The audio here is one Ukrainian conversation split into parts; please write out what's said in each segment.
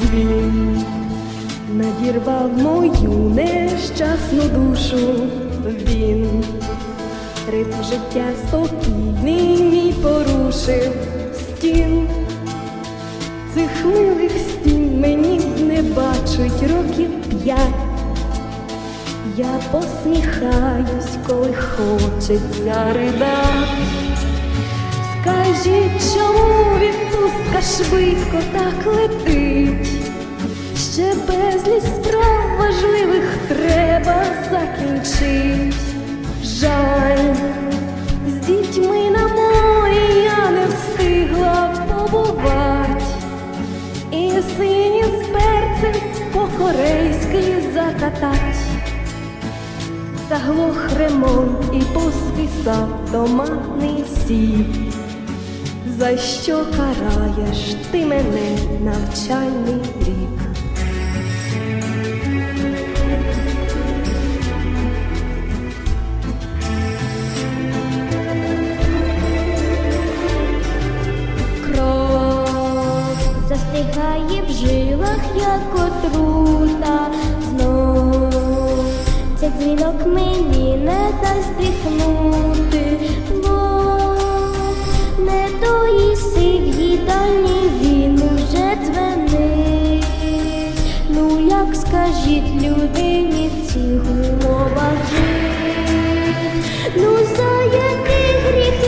Звін надірвав мою нещасну душу, він ритм життя спокійний мій порушив стін. Цих милих стін мені не бачить років п'ять. Я посміхаюсь, коли хочеться ридать. Швидко так летить? Ще безліч справ важливих треба закінчить. Жаль, з дітьми на морі я не встигла побувати. І сині з перцем по-корейськи закатать. Заглох ремонт і поскисав томатний сік. За що караєш ти мене навчальний рік? Кров застигає в жилах, як отрута знов. Цей дзвінок мені не дасть дихнути, в він уже дзвенить. Ну як скажіть людині в цих умовах жить? Ну за який гріхи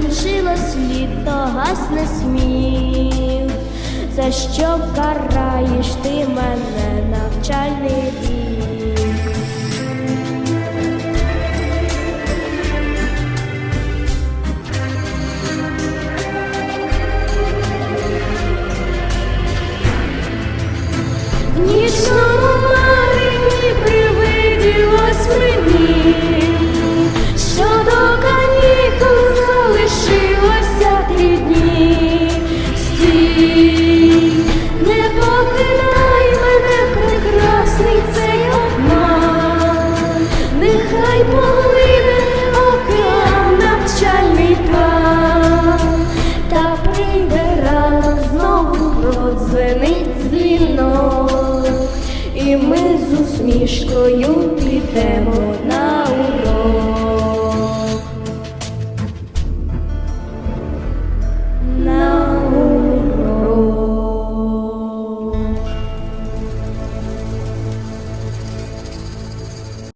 дзвінок, скінчилось літо, гасне сміх. За що караєш ти мене навчальний рік? Дзвінок, і ми